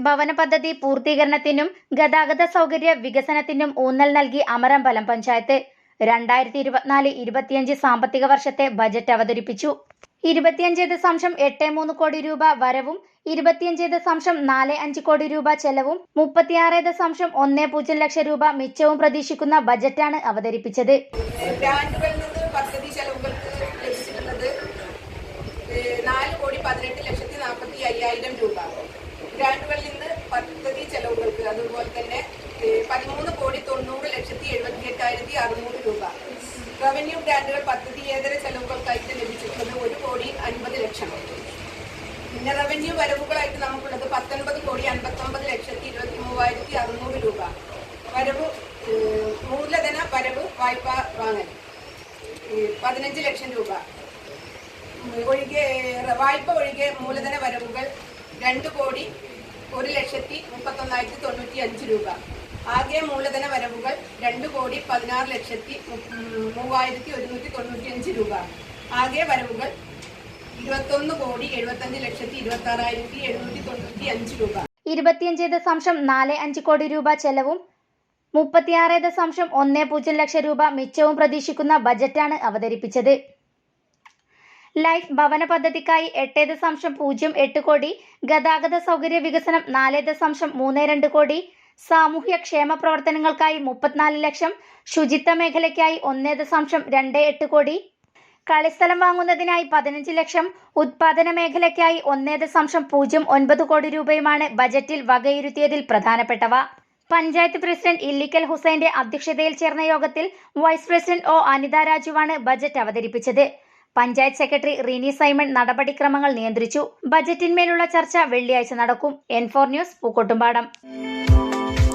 ഭവന പദ്ധതി പൂർത്തീകരണത്തിനും ഗതാഗത സൗകര്യ വികസനത്തിനും ഊന്നൽ നൽകി അമരമ്പലം പഞ്ചായത്ത്. രണ്ടായിരത്തി ഇരുപത്തിനാല് ഇരുപത്തിയഞ്ച് സാമ്പത്തിക വർഷത്തെ ബജറ്റ് അവതരിപ്പിച്ചു. ഇരുപത്തിയഞ്ച് ദശാംശം എട്ട് മൂന്ന് കോടി രൂപ വരവും ഇരുപത്തിയഞ്ച് ദശാംശം നാല് അഞ്ച് കോടി രൂപ ചെലവും മുപ്പത്തിയാറ് ദശാംശം ഒന്ന് പൂജ്യം ലക്ഷം രൂപ മിച്ചവും പ്രതീക്ഷിക്കുന്ന ബജറ്റാണ് അവതരിപ്പിച്ചത്. പദ്ധതി ചെലവുകൾക്ക് ലഭിച്ചിട്ടുള്ളത് ഏഹ്, നാല് കോടി പതിനെട്ട് ലക്ഷത്തി നാൽപ്പത്തി അയ്യായിരം രൂപ ഗ്രാന്റുകളിൽ നിന്ന് പദ്ധതി ചെലവുകൾക്ക് അതുപോലെ തന്നെ ഏഹ്, പതിമൂന്ന് കോടി തൊണ്ണൂറ് ലക്ഷത്തി എഴുപത്തി എട്ടായിരത്തി അറുന്നൂറ് രൂപ റവന്യൂ ഗ്രാന്റുകൾ പദ്ധതിയേതര ചെലവുകൾക്കായിട്ട് ലഭിച്ചിട്ടുള്ളത് ഒരു കോടി അൻപത് ലക്ഷം. പിന്നെ റവന്യൂ വരവുകളായിട്ട് നമുക്കുള്ളത് പത്തൊൻപത് കോടി അൻപത്തൊമ്പത് ലക്ഷത്തി ഇരുപത്തി മൂവായിരത്തി അറുന്നൂറ് രൂപ. വരവ് മൂലധന വരവ് വായ്പ വാങ്ങൽ. പതിനഞ്ച് ലക്ഷം രൂപ. ഒഴികെ വായ്പ ഒഴികെ മൂലധന വരവുകൾ രണ്ട് കോടി ഒരു ലക്ഷത്തി മുപ്പത്തൊന്നായിരത്തി തൊണ്ണൂറ്റി അഞ്ച് രൂപ. ആകെ മൂലധന വരവുകൾ രണ്ട് കോടി പതിനാറ് ലക്ഷത്തി മൂവായിരത്തി ഒരുന്നൂറ്റി തൊണ്ണൂറ്റി അഞ്ച് രൂപ. ആകെ വരവുകൾ ഇരുപത്തൊന്ന് കോടി എഴുപത്തഞ്ച് ലക്ഷത്തി ഇരുപത്തി ആറായിരത്തി എഴുന്നൂറ്റി തൊണ്ണൂറ്റി അഞ്ച് രൂപ. ഇരുപത്തിയഞ്ച് ദശാംശം നാല് അഞ്ച് കോടി രൂപ ചെലവും മുപ്പത്തിയാറ് ദശാംശം ഒന്ന് പൂജ്യം ലക്ഷം രൂപ മിച്ചവും പ്രതീക്ഷിക്കുന്ന ബജറ്റാണ് അവതരിപ്പിച്ചത്. ലൈഫ് ഭവന പദ്ധതിക്കായി എട്ട് ദശാംശം പൂജ്യം എട്ട് കോടി ഗതാഗത സൗകര്യ വികസനം നാല് ദശാംശം മൂന്ന് രണ്ട് കോടി സാമൂഹ്യ ക്ഷേമ പ്രവർത്തനങ്ങൾക്കായി മുപ്പത്തിനാല് ലക്ഷം ശുചിത്വ മേഖലയ്ക്കായി ഒന്നേ ദശാംശം രണ്ട് എട്ട് കോടി. കളിസ്ഥലം വാങ്ങുന്നതിനായി പതിനഞ്ച് ലക്ഷം ഉത്പാദന മേഖലയ്ക്കായി ഒന്നേ ദശാംശം പൂജ്യം ഒൻപത് കോടി രൂപയുമാണ് ബജറ്റിൽ വകയിരുത്തിയതിൽ പ്രധാനപ്പെട്ടവ. പഞ്ചായത്ത് പ്രസിഡന്റ് ഇല്ലിക്കൽ ഹുസൈന്റെ അധ്യക്ഷതയിൽ ചേർന്ന യോഗത്തിൽ വൈസ് പ്രസിഡന്റ് ഒ അനിത രാജുവാണ് ബജറ്റ് അവതരിപ്പിച്ചത്. പഞ്ചായത്ത് സെക്രട്ടറി റിനി സൈമൺ നടപടിക്രമങ്ങൾ നിയന്ത്രിച്ചു. ബജറ്റിന്മേലുള്ള ചർച്ച വെള്ളിയാഴ്ച നടക്കും. N four news Pookkottumpadam.